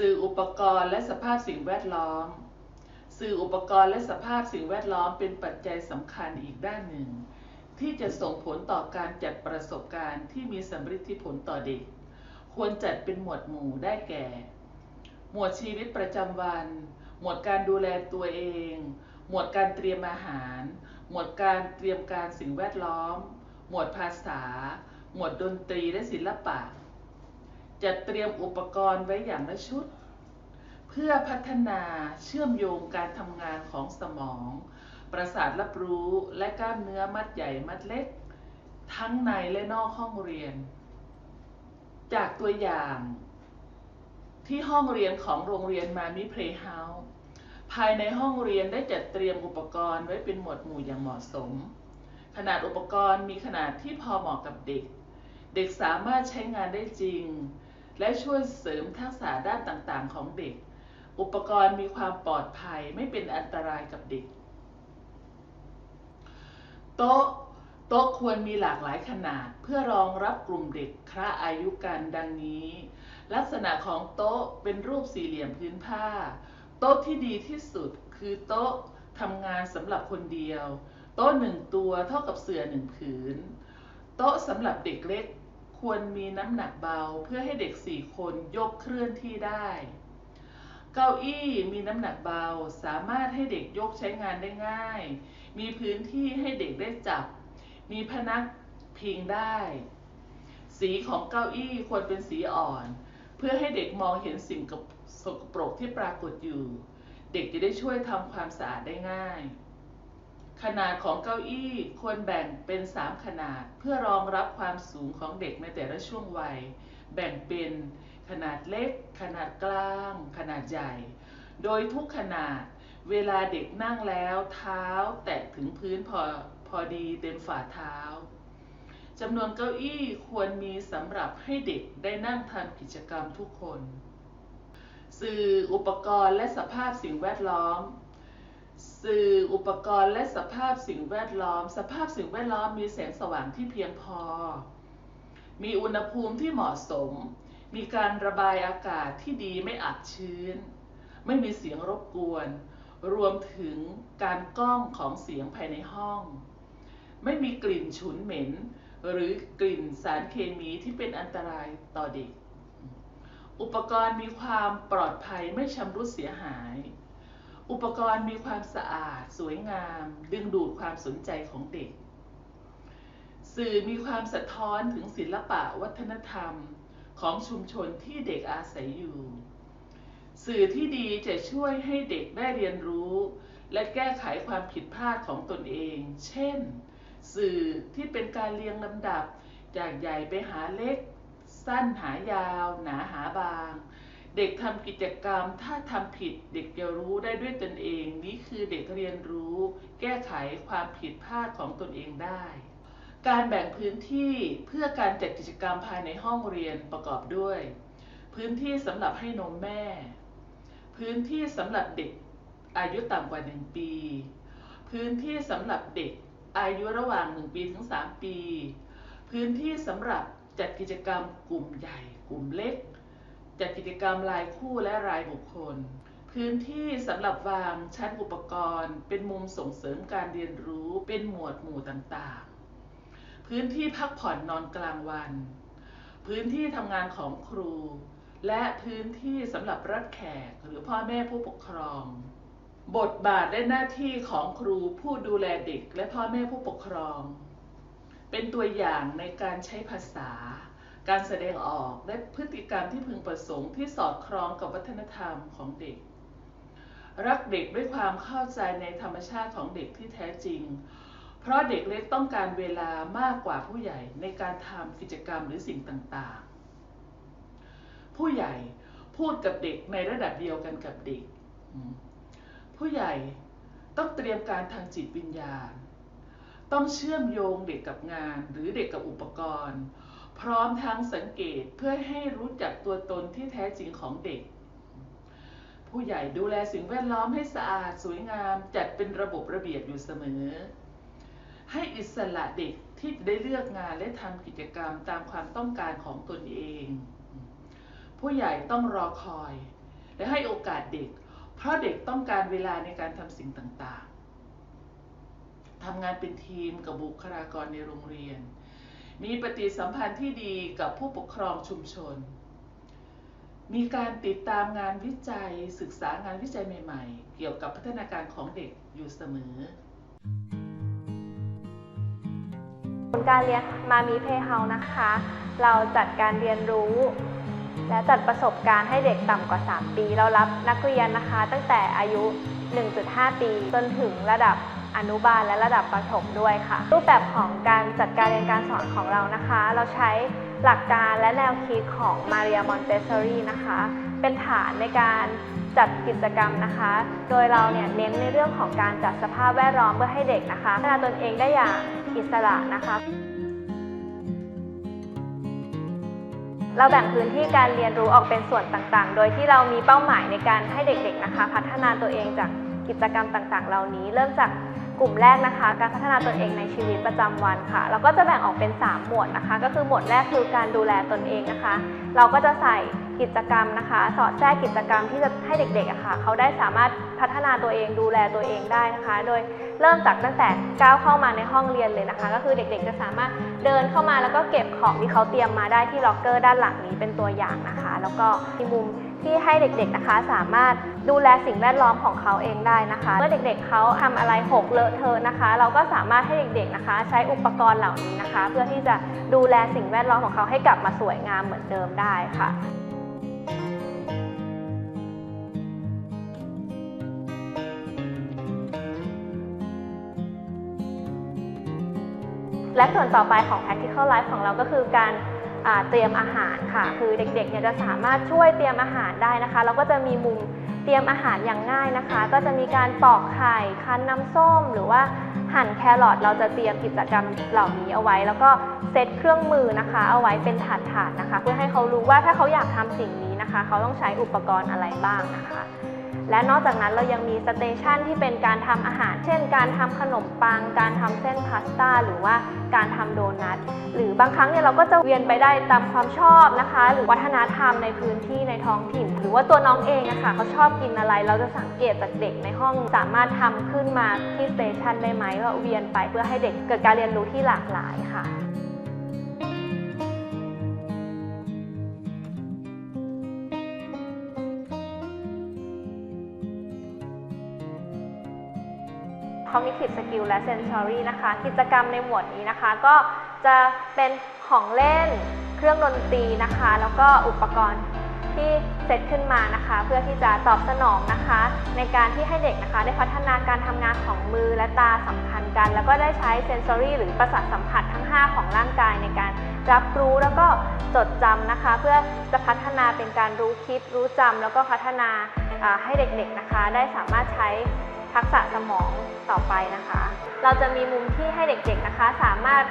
สื่ออุปกรณ์และสภาพสิ่งแวดล้อม สื่ออุปกรณ์และสภาพสิ่งแวดล้อมเป็นปัจจัยสำคัญอีกด้านหนึ่ง ที่จะส่งผลต่อการจัดประสบการณ์ที่มีสำฤทธิผลต่อเด็ก ควรจัดเป็นหมวดหมู่ได้แก่ หมวดชีวิตประจำวัน หมวดการดูแลตัวเอง หมวดการเตรียมอาหาร หมวดการเตรียมการสิ่งแวดล้อม หมวดภาษา หมวดดนตรีและศิลปะ จัดเตรียมอุปกรณ์ไว้อย่างละชุด เพื่อพัฒนาเชื่อมโยงการทำงานของสมอง ประสาทรับรู้และกล้ามเนื้อมัดใหญ่มัดเล็ก ทั้งในและนอกห้องเรียน จากตัวอย่างที่ห้องเรียนของโรงเรียนมามิเพลย์เฮาส์ภายในห้องเรียนได้จัดเตรียมอุปกรณ์ไว้เป็นหมวดหมู่อย่างเหมาะสม ขนาดอุปกรณ์มีขนาดที่พอเหมาะกับเด็ก เด็กสามารถใช้งานได้จริง และช่วยเสริมทักษะด้านต่างๆ ของเด็ก อุปกรณ์มีความปลอดภัยไม่เป็นอันตรายกับเด็ก โต๊ะโต๊ะควรมีหลากหลายขนาดเพื่อรองรับกลุ่มเด็กคระอายุกันดังนี้ ลักษณะของโต๊ะเป็นรูปสี่เหลี่ยมพื้นผ้า โต๊ะที่ดีที่สุดคือโต๊ะทำงานสำหรับคนเดียว โต๊ะหนึ่งตัวเท่ากับเสื่อหนึ่งผืน โต๊ะสำหรับเด็กเล็ก ควรมีน้ำหนักเบาเพื่อให้เด็กสี่คนยกเคลื่อนที่ได้ เก้าอี้มีน้ำหนักเบาสามารถให้เด็กยกใช้งานได้ง่าย มีพื้นที่ให้เด็กได้จับ มีพนักพิงได้ สีของเก้าอี้ควรเป็นสีอ่อน เพื่อให้เด็กมองเห็นสิ่งสกปรกที่ปรากฏอยู่ เด็กจะได้ช่วยทำความสะอาดได้ง่าย ขนาดของเก้าอี้ควรแบ่งเป็น 3 ขนาด เพื่อรองรับความสูงของเด็กในแต่ละช่วงวัย แบ่งเป็นขนาดเล็ก ขนาดกลาง ขนาดใหญ่ โดยทุกขนาดเวลาเด็กนั่งแล้วเท้าแตะถึงพื้นพอพอดีเต็มฝ่าเท้าจำนวนเก้าอี้ควรมีสำหรับให้เด็กได้นั่งทำกิจกรรมทุกคน สื่ออุปกรณ์และสภาพสิ่งแวดล้อม สื่ออุปกรณ์และสภาพสิ่งแวดล้อม สภาพสิ่งแวดล้อมมีแสงสว่างที่เพียงพอ มีอุณหภูมิที่เหมาะสม มีการระบายอากาศที่ดีไม่อับชื้น ไม่มีเสียงรบกวน รวมถึงการก้องของเสียงภายในห้อง ไม่มีกลิ่นฉุนเหม็น หรือกลิ่นสารเคมีที่เป็นอันตรายต่อเด็ก อุปกรณ์มีความปลอดภัยไม่ชำรุดเสียหาย อุปกรณ์มีความสะอาด สวยงาม ดึงดูดความสนใจของเด็ก สื่อมีความสะท้อนถึงศิลปะวัฒนธรรมของชุมชนที่เด็กอาศัยอยู่ สื่อที่ดีจะช่วยให้เด็กได้เรียนรู้ และแก้ไขความผิดพลาดของตนเอง เช่น สื่อที่เป็นการเรียงลำดับ จากใหญ่ไปหาเล็ก สั้นหายาว หนาหาบาง เด็กทำกิจกรรม ถ้าทำผิดเด็กจะรู้ได้ด้วยตนเอง นี่คือเด็กเรียนรู้ แก้ไขความผิดพลาดของตนเองได้ การแบ่งพื้นที่เพื่อการจัดกิจกรรมภายในห้องเรียนประกอบด้วย พื้นที่สำหรับให้นมแม่ พื้นที่สำหรับเด็กอายุต่ำกว่า 1 ปี พื้นที่สำหรับเด็กอายุระหว่าง 1 ปีถึง 3 ปี พื้นที่สำหรับจัดกิจกรรมกลุ่มใหญ่ กลุ่มเล็ก จัดกิจกรรมรายคู่และรายบุคคล พื้นที่สำหรับวางชั้นอุปกรณ์ เป็นมุมส่งเสริมการเรียนรู้เป็นหมวดหมู่ต่างๆ พื้นที่พักผ่อนนอนกลางวัน พื้นที่ทำงานของครู และพื้นที่สำหรับรับแขกหรือพ่อแม่ผู้ปกครอง บทบาทและหน้าที่ของครูผู้ดูแลเด็กและพ่อแม่ผู้ปกครอง เป็นตัวอย่างในการใช้ภาษา การแสดงออกและพฤติกรรมที่พึงประสงค์ที่สอดคล้องกับวัฒนธรรมของเด็ก รักเด็กด้วยความเข้าใจในธรรมชาติของเด็กที่แท้จริง เพราะเด็กเล็กต้องการเวลามากกว่าผู้ใหญ่ในการทำกิจกรรมหรือสิ่งต่างๆ ผู้ใหญ่พูดกับเด็กในระดับเดียวกันกับเด็ก ผู้ใหญ่ต้องเตรียมการทางจิตวิญญาณ ต้องเชื่อมโยงเด็กกับงานหรือเด็กกับอุปกรณ์ พร้อมทั้งสังเกตเพื่อให้รู้จักตัวตนที่แท้จริงของเด็ก ผู้ใหญ่ดูแลสิ่งแวดล้อมให้สะอาดสวยงามจัดเป็นระบบระเบียบอยู่เสมอ ให้อิสระเด็กที่ได้เลือกงานและทำกิจกรรมตามความต้องการของตนเอง ผู้ใหญ่ต้องรอคอย และให้โอกาสเด็ก เพราะเด็กต้องการเวลาในการทำสิ่งต่างๆทำงานเป็นทีมกับบุคลากรในโรงเรียน มีปฏิสัมพันธ์ที่ดีกับผู้ปกครองชุมชน มีการติดตามงานวิจัยศึกษางานวิจัยใหม่ ๆ เกี่ยวกับพัฒนาการของเด็กอยู่เสมอผลการเรียนมามีเพย์เฮานะคะ เราจัดการเรียนรู้ และจัดประสบการณ์ให้เด็กต่ำกว่า 3 ปี เรารับนักเรียนนะคะ ตั้งแต่อายุ 1.5 ปี จนถึงระดับ อนุบาลและระดับประถมด้วยค่ะ รูปแบบของการจัดการเรียนการสอนของเรานะคะ เราใช้หลักการและแนวคิดของมาเรียมอนเตสซอรีนะคะ เป็นฐานในการจัดกิจกรรมนะคะ โดยเราเนี่ยเน้นในเรื่องของการจัดสภาพแวดล้อมเพื่อให้เด็กนะคะพัฒนาตนเองได้อย่างอิสระนะคะเราแบ่งพื้นที่การเรียนรู้ออกเป็นส่วนต่างๆ โดยที่เรามีเป้าหมายในการให้เด็กๆนะคะ พัฒนาตัวเองจาก กิจกรรมต่างๆ เหล่านี้ เริ่มจากกลุ่มแรกนะคะ การพัฒนาตนเองในชีวิตประจำวันค่ะ เราก็จะแบ่งออกเป็น 3 หมวดนะคะ ก็คือหมวดแรกคือการดูแลตนเองนะคะ เราก็จะใส่กิจกรรมนะคะ สอดแทรกกิจกรรมที่จะให้เด็กๆอะค่ะ เขาได้สามารถพัฒนาตัวเองดูแลตัวเองได้นะคะ โดยเริ่มจากตั้งแต่ก้าวเข้ามาในห้องเรียนเลยนะคะ ก็คือเด็กๆจะสามารถเดินเข้ามาแล้วก็เก็บของที่เขาเตรียมมาได้ที่ล็อกเกอร์ด้านหลังนี้เป็นตัวอย่างนะคะ แล้วก็มีมุม ที่ให้เด็กๆนะคะสามารถดูแลสิ่งแวดล้อมของเขาเองได้นะคะ เมื่อเด็กๆเขาทำอะไรหกเลอะเทอะนะคะ เราก็สามารถให้เด็กๆนะคะ ใช้อุปกรณ์เหล่านี้นะคะ เพื่อที่จะดูแลสิ่งแวดล้อมของเขาให้กลับมาสวยงามเหมือนเดิมได้ค่ะและส่วนต่อไปของ practical life ของเราก็คือการ เตรียมอาหารค่ะ คือเด็กๆเนี่ยจะสามารถช่วยเตรียมอาหารได้นะคะเราก็จะมีมุมเตรียมอาหารอย่างง่ายนะคะ ก็จะมีการปอกไข่คั้นน้ำส้ม หรือว่าหั่นแครอทเราจะเตรียมกิจกรรมเหล่านี้เอาไว้ แล้วก็เซตเครื่องมือนะคะ เอาไว้เป็นถาดๆนะคะ เพื่อให้เขารู้ว่าถ้าเขาอยากทำสิ่งนี้นะคะ เขาต้องใช้อุปกรณ์อะไรบ้างนะคะ และนอกจากนั้นเรายังมีสเตชันที่เป็นการทำอาหาร เช่น การทำขนมปัง การทำเส้นพาสต้าหรือว่าการทำโดนัท หรือบางครั้งเนี่ยเราก็จะเวียนไปได้ตามความชอบนะคะ หรือวัฒนธรรมในพื้นที่ในท้องถิ่น หรือว่าตัวน้องเองอะค่ะเขาชอบกินอะไร เราจะสังเกตจากเด็กในห้องสามารถทำขึ้นมาที่สเตชันได้ไหมว่าเวียนไปเพื่อให้เด็กเกิดการเรียนรู้ที่หลากหลายค่ะ Cognitive Skill และ Sensory นะคะ กิจกรรมในหมวดนี้นะคะ ก็จะเป็นของเล่น เครื่องดนตรีนะคะ แล้วก็อุปกรณ์ที่เซตขึ้นมานะคะ เพื่อที่จะตอบสนองนะคะ ในการที่ให้เด็กนะคะ ได้พัฒนาการทำงานของมือและตาสัมพันธ์กัน แล้วก็ได้ใช้ Sensory หรือประสาทสัมผัสทั้ง 5 ของร่างกายในการรับรู้แล้วก็จดจำนะคะ เพื่อจะพัฒนาเป็นการรู้คิดรู้จำแล้วก็พัฒนาให้เด็กๆนะคะ ได้สามารถใช้ ทักษะสมองต่อไปนะคะ เราจะมีมุมที่ให้เด็กๆนะคะ สามารถ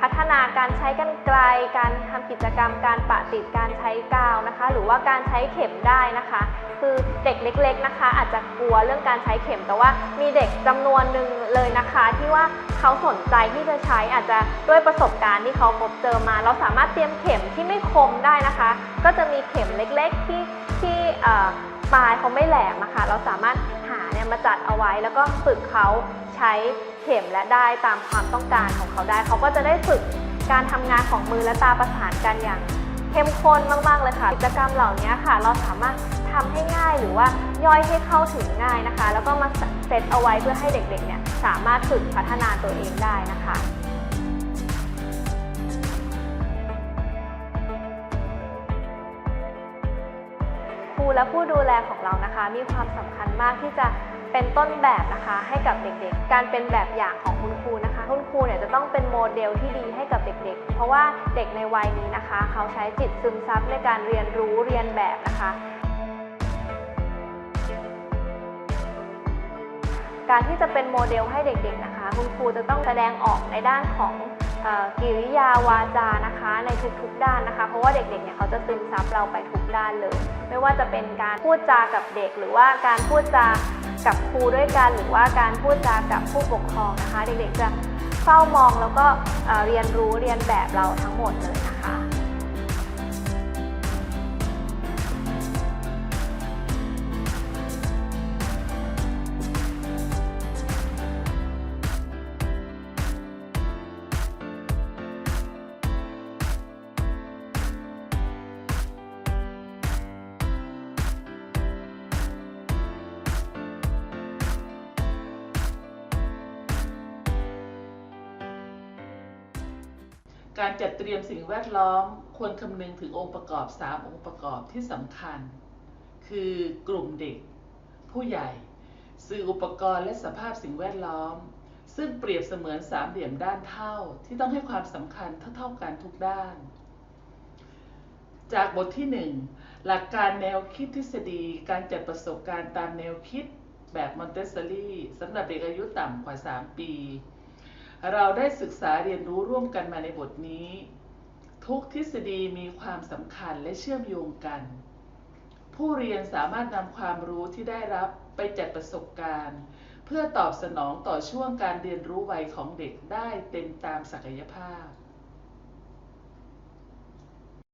พัฒนาการใช้กันไกล การทำกิจกรรม การปะติด การใช้กาวนะคะ หรือว่าการใช้เข็มได้นะคะ คือเด็กเล็ก ๆนะคะ อาจจะกลัวเรื่องการใช้เข็ม แต่ว่ามีเด็กจำนวนหนึ่งเลยนะคะ ที่ว่าเขาสนใจที่จะใช้อาจจะด้วยประสบการณ์ที่เขาพบเจอมา เราสามารถเตรียมเข็มที่ไม่คมได้นะคะ ก็จะมีเข็มเล็กๆที่ที่ปลายเขาไม่แหลมอะคะ เราสามารถ มาจัดเอาไว้ แล้วก็ฝึกเขาใช้เข็มและได้ตามความต้องการของเขาได้ เขาก็จะได้ฝึกการทำงานของมือและตาประสานกันอย่างเข้มข้นมากๆเลยค่ะ กิจกรรมเหล่านี้ค่ะ เราสามารถทำให้ง่ายหรือว่าย่อยให้เข้าถึงง่ายนะคะ แล้วก็มาเซตเอาไว้เพื่อให้เด็กๆเนี่ยสามารถฝึกพัฒนาตัวเองได้นะคะครูและผู้ดูแลของเรานะคะ มีความสำคัญมากที่จะ เป็นต้นแบบนะคะให้กับเด็กๆ การเป็นแบบอย่างของคุณครูนะคะคุณครูเนี่ยจะต้องเป็นโมเดลที่ดีให้กับเด็กๆ เพราะว่าเด็กในวัยนี้นะคะ เขาใช้จิตซึมซับในการเรียนรู้เรียนแบบนะคะ การที่จะเป็นโมเดลให้เด็กๆนะคะ คุณครูจะต้องแสดงออกในด้านของ กิริยาวาจานะคะในทุกๆด้านนะคะ เพราะว่าเด็กๆเนี่ยเขาจะซึมซับเราไปทุกด้านเลย ไม่ว่าจะเป็นการพูดจากับเด็ก หรือว่าการพูดจากับครูด้วยกัน หรือว่าการพูดจากับผู้ปกครองนะคะ เด็กๆจะเฝ้ามองแล้วก็เอ่อเรียนรู้เรียนแบบเราทั้งหมดเลยนะคะ การจัดเตรียมสิ่งแวดล้อมควรคำนึงถึงองค์ประกอบ 3 องค์ประกอบที่สำคัญ คือกลุ่มเด็ก ผู้ใหญ่ สื่ออุปกรณ์และสภาพสิ่งแวดล้อม ซึ่งเปรียบเสมือนสามเหลี่ยมด้านเท่าที่ต้องให้ความสำคัญเท่าๆกันทุกด้าน จากบทที่ 1 หลักการแนวคิดทฤษฎีการจัดประสบการณ์ตามแนวคิดแบบมอนเตสซอรี่สำหรับเด็กอายุต่ำกว่า 3 ปี เราได้ศึกษาเรียนรู้ร่วมกันมาในบทนี้ ทุกทฤษฎีมีความสำคัญและเชื่อมโยงกัน ผู้เรียนสามารถนำความรู้ที่ได้รับไปจัดประสบการณ์ เพื่อตอบสนองต่อช่วงการเรียนรู้วัยของเด็กได้เต็มตามศักยภาพ